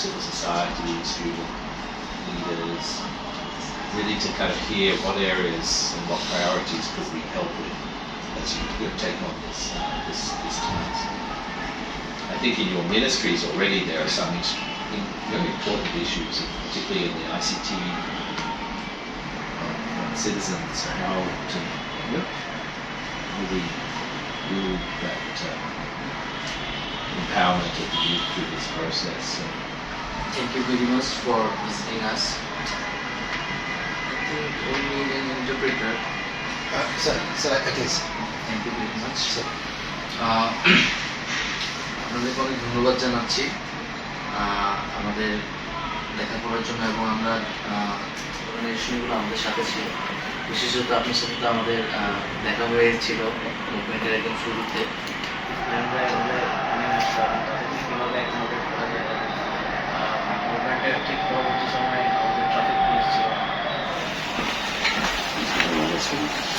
civil society, student leaders, really to kind of hear what areas and what priorities could we help with as you take on this, uh, this, this task. I think in your ministries already there are some very important issues, particularly in the ICT uh, citizens, how to really build that uh, empowerment of the youth through this process. So, Thank you very much for visiting us. I think we need an interpreter. Uh, sir, sir, it is. Thank you very much. Sir. আহ, আপনাদেরকে অনেক ধন্যবাদ জানাচ্ছি আমাদের দেখা করার জন্য এবং আমরা বিষয়গুলো আমাদের সাথে ছিল বিশেষত আপনার সাথে তো আমাদের দেখা হয়েছিল মুভমেন্টের একদম শুরুতে Thank you.